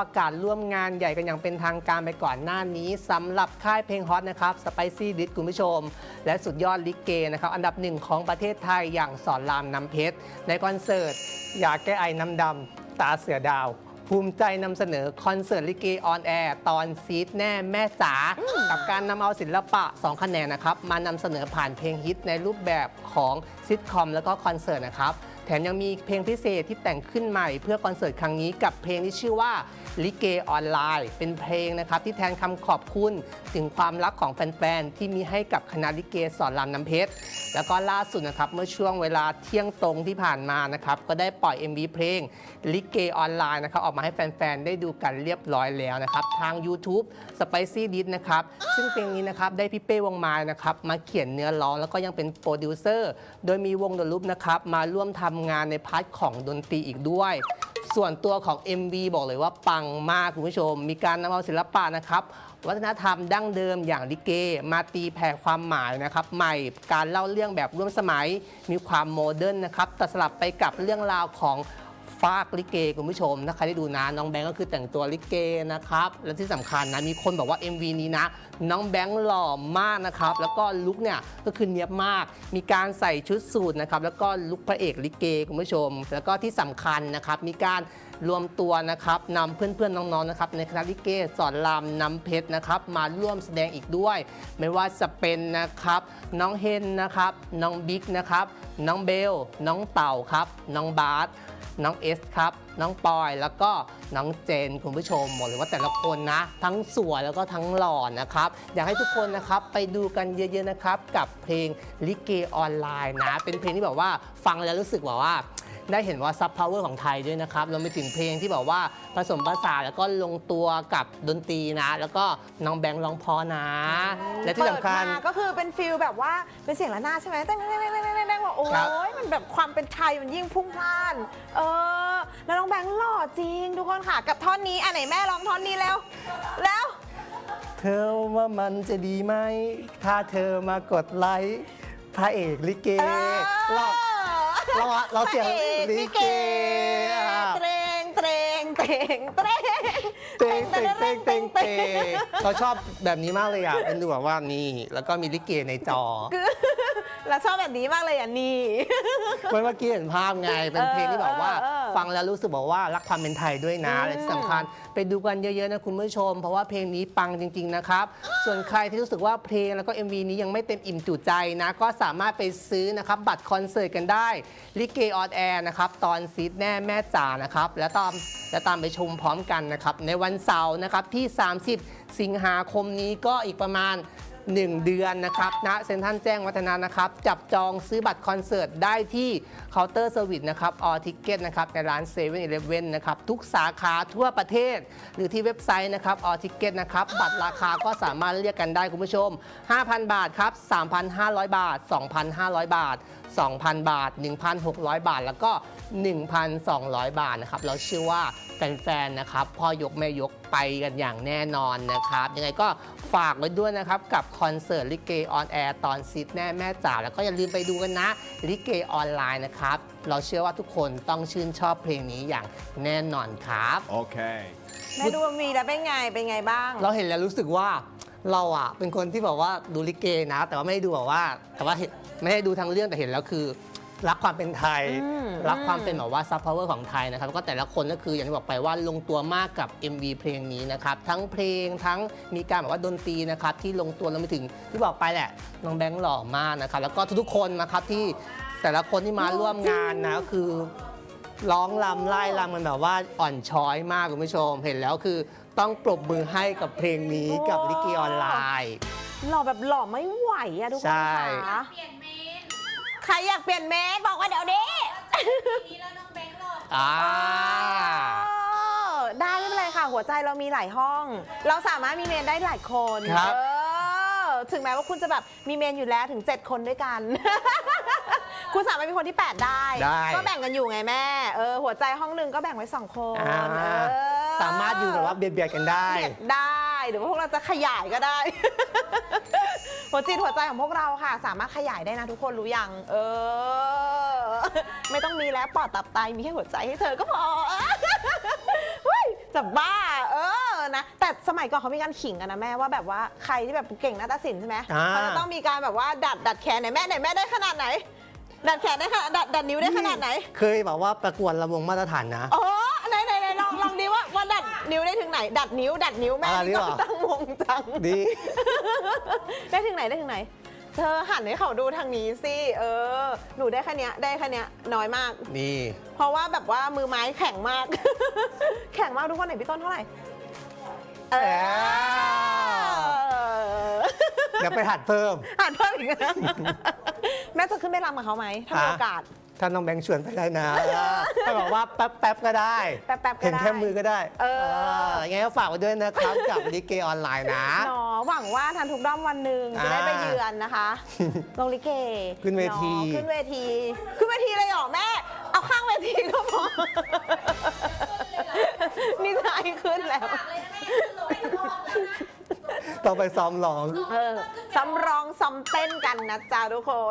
ประกาศร่วมงานใหญ่กันอย่างเป็นทางการไปก่อนหน้านี้สำหรับค่ายเพลงฮอตนะครับ Spicy d i s คุณผู้ชม และสุดยอดลิเกนะครับ อันดับหนึ่งของประเทศไทยอย่างสอนรามน้ำเพชร ในคอนเสิร์ต อยากแก้ไอน้ำดำ ตาเสือดาว ภูมิใจนำเสนอคอนเสิร์ตลิเกออนแอร์ตอนซีดแน่แม่จ๋ากับการนำเอาศิลปะ2คะแนนนะครับมานำเสนอผ่านเพลงฮิตในรูปแบบของซิทคอมแล้วก็คอนเสิร์ตนะครับ แถมยังมีเพลงพิเศษที่แต่งขึ้นใหม่เพื่อคอนเสิร์ตครั้งนี้กับเพลงที่ชื่อว่าลิเกออนไลน์ เป็นเพลงนะครับที่แทนคำขอบคุณถึงความรักของแฟนๆที่มีให้กับคณะลิเกสอนรามน้ำเพชร แล้วก็ล่าสุดนะครับเมื่อช่วงเวลาเที่ยงตรงที่ผ่านมานะครับก็ได้ปล่อย MV เพลงลิเกออนไลน์นะครับออกมาให้แฟนๆได้ดูกันเรียบร้อยแล้วนะครับทาง YouTube Spicy d i s นะครับซึ่งเพลงนี้นะครับได้พี่เป้วงไม้นะครับมาเขียนเนื้อร้องแล้วก็ยังเป็นโปรดิวเซอร์โดยมีวงเดนลุปนะครับมาร่วมทำำงานในพาร์ทของดนตรีอีกด้วย ส่วนตัวของ MV บอกเลยว่าปังมากคุณผู้ชม มีการนำเอาศิลปะนะครับวัฒนธรรมดั้งเดิมอย่างลิเก มาตีแผ่ความหมายนะครับ ใหม่การเล่าเรื่องแบบร่วมสมัย มีความโมเดิร์นนะครับแต่สลับไปกับเรื่องราวของ ฟากลิเกคุณผู้ชม ถ้าใครได้ดูนะน้องแบงก์ก็คือแต่งตัวลิเกนะครับ และที่สำคัญนะมีคนบอกว่า MV นี้นะ น้องแบงค์หล่อมากนะครับ แล้วก็ลุคเนี่ยก็คือเนียบมาก มีการใส่ชุดสูทนะครับ แล้วก็ลุคพระเอกลิเกคุณผู้ชม แล้วก็ที่สำคัญนะครับ มีการรวมตัวนะครับนำเพื่อนๆน้องๆนะครับในคณะลิเกสอนรามน้ำเพชรนะครับ มาร่วมแสดงอีกด้วย ไม่ว่าจะเป็นนะครับ น้องเฮนนะครับ น้องบิ๊กนะครับ น้องเบล น้องเต่าครับ น้องบาส น้องเอสครับ น้องปอยแล้วก็น้องเจนคุณผู้ชมบอกเลยว่าแต่ละคนนะ ทั้งสวยแล้วก็ทั้งหล่อนะครับ อยากให้ทุกคนนะครับไปดูกันเยอะๆนะครับ กับเพลงลิเกออนไลน์นะ เป็นเพลงที่แบบว่าฟังแล้วรู้สึกแบบว่า ได้เห็นว่าซับพาวเวอร์ของไทยด้วยนะครับรวมไปถึงเพลงที่แบบว่าผสมผสานแล้วก็ลงตัวกับดนตรีนะ แล้วก็น้องแบงค์ร้องเพอนะ และที่สำคัญ เปิดมาก็คือเป็นฟิลแบบว่าเป็นเสียงระนาดใช่ไหมแต่งแต่งแต่งแต่งแต่งว่าโอ้ครับยมันแบบความเป็นไทยมันยิ่งพุ่งพล่าน เออ แล้วน้องแบงค์หล่อจริง ทุกคนค่ะ กับท่อนนี้อันไหนแม่ร้องท่อนนี้แล้ว แล้ว เธอว่ามันจะดีไหม ถ้าเธอมากดไลค์พระเอกลิเกเออเรา เราอะเราเสียงพะอกลิเกอะเตรงเตรงเตรงเตรงเต้งเต้งเต้งเต้งเต้งเราชอบแบบนี้มากเลยอะเป็นดูแบบว่านี่แล้วก็มีลิเกในจอเราชอบแบบนี้มากเลยอะนี่เมื่อกี้เห็นภาพไงเป็นเพลงที่แบบว่าเออเออ ฟังแล้วรู้สึกบอกว่ารักความเป็นไทยด้วยนะอืมและที่สำคัญไปดูกันเยอะๆนะคุณผู้ชม เพราะว่าเพลงนี้ปังจริง ๆนะครับ ส่วนใครที่รู้สึกว่าเพลงแล้วก็ MV นี้ยังไม่เต็มอิ่มจุใจนะ ก็สามารถไปซื้อนะครับบัตรคอนเสิร์ตกันได้ลิเกออนแอร์นะครับตอนซีดแน่แม่จ๋านะครับแล้วตามและตามไปชมพร้อมกันนะครับในวันเสาร์นะครับที่ 30 สิงหาคมนี้ก็อีกประมาณ 1 เดือนนะครับณเซ็นทรัลแจ้งวัฒนะนะครับ จับจองซื้อบัตรคอนเสิร์ตได้ที่เคาน์เตอร์เซอร์วิสนะครับออทิเก็ตนะครับในร้าน7 e เ e ่ e อนะครับ ทุกสาขาทั่วประเทศ หรือที่เว็บไซต์นะครับออทิเก็ตนะครับ บัตรราคาก็สามารถเรียกกันได้คุณผู้ชม 5,000 บาทครับ 3,500 บาท 2,500 บาท 2,000 บาท 1,600 บาท แล้วก็ 1,200 บาทนะครับ เราเชื่อว่าแฟนๆ นะครับ พ่อยกแม่ยกไปกันอย่างแน่นอนนะครับ ยังไงก็ฝากไว้ด้วยนะครับ กับคอนเสิร์ตลิเกออนแอร์ตอนซิดแน่แม่จ๋าแล้วก็อย่าลืมไปดูกันนะลิเกออนไลน์นะครับ เราเชื่อว่าทุกคนต้องชื่นชอบเพลงนี้อย่างแน่นอนครับ Okay. แม่ดูมีแล้วเป็นไง เป็นไงบ้าง เราเห็นแล้วรู้สึกว่า เราอะเป็นคนที่แบบว่าดูลิเกนะ แต่ว่าไม่ได้ดูแบบว่า แต่ว่าเห็นไม่ได้ดูทั้งเรื่องแต่เห็นแล้วคือ รักความเป็นไทย อืม รักความเป็นแบบว่าซับพาวเวอร์ของไทยนะครับแล้วก็แต่ละคนก็คืออย่างที่บอกไปว่าลงตัวมากกับ MV เพลงนี้นะครับ ทั้งเพลงทั้งมีการแบบว่าดนตรีนะครับที่ลงตัวแล้วไปถึงที่บอกไปแหละน้องแบงค์หล่อมากนะครับแล้วก็ทุกๆคนนะครับที่แต่ละคนที่มาร่วมงานนะก็คือ ร้องลำไล่ลำกันแบบว่าอ่อนช้อยมากคุณผู้ชม เห็นแล้วคือต้องปรบมือให้กับเพลงนี้กับลิเกออนไลน์ หล่อแบบหล่อไม่ไหวอะทุกคนใช่ ค่ะเปลี่ยนเมนใครอยากเปลี่ยนเมนบอกว่าเดี๋ยวนี้ทีนี้แล้วน้องแบงค์หลอกอ่า เออได้ไม่เป็นไรค่ะ หัวใจเรามีหลายห้อง เราสามารถมีเมนได้หลายคนครับ เออถึงแม้ว่าคุณจะแบบมีเมนอยู่แล้วถึง 7 คนด้วยกัน คุณสามารถมีคนที่ 8 ได้ ได้ ก็แบ่งกันอยู่ไงแม่ เออ หัวใจห้องหนึ่งก็แบ่งไว้ 2 คนอ่าเออสามารถอยู่แบบว่าเบียดเบียดกันได้ เบียดได้ หรือว่าพวกเราจะขยายก็ได้ หัวจิตหัวใจของพวกเราค่ะ สามารถขยายได้นะทุกคนรู้ยัง เออ ไม่ต้องมีแล้วปอดตับไตมีแค่หัวใจให้เธอก็พอ เฮ้ยจะบ้า เออนะแต่สมัยก่อนเขามีการขิงกันนะแม่ว่าแบบว่าใครที่แบบเก่งนาฏศิลป์ใช่ไหมอ่า เขาจะต้องมีการแบบว่าดัดดัดแขนไหนแม่ไหนแม่ได้ขนาดไหน ดัดแขนได้ขนาดดัดดัดนิ้วได้ขนาดไหนเคยแบบว่าประกวดระวงมาตรฐานนะ โอ้ไหนไหนไหนลองลองดิว่าว่าดัดนิ้วได้ถึงไหน ดัดนิ้ว ดัดนิ้วแม่อ่านี่นี่เหรก็อตั้งวงจัง ดี ได้ถึงไหนได้ถึงไหน เธอหันให้เขาดูทางนี้สิ เออ หนูได้แค่เนี้ยได้แค่เนี้ยน้อยมากนี่เพราะว่าแบบว่ามือไม้แข็งมาก แข็งมากทุกคนไหนพี่ต้นเท่าไหร่ เออเดี๋ยวไปหัดเพิ่ม อ่านเพิ่มอีกนะแม่จะขึ้นไปรำกับเขาไหมถ้ามีอะโอกาส ถ้าน้องแบงค์ชวนไปได้นะถ้าบอกว่าแป๊บๆก็ได้แป๊บๆก็ได้เห็นแค่มือก็ได้เออ ยังไงก็ฝากไว้ด้วยนะครับกับลิเกออนไลน์นะ เนาะหวังว่าทันทุกด้อมวันหนึ่งจะได้ไปอ่าเยือนนะคะลงลิเกขึ้นเวทีาะขึ้นเวที ขึ้นเวทีเลยเหรอแม่ เอาข้างเวทีก็พอ นี่จะให้ขึ้นแล้วฝากเลยนะแม่ขึ้นลงให้รอบเลยนะ ต้องไปซ้อมร้อง เออซ้ำร้องซ้อมเต้นกันนะจ๊ะทุกคน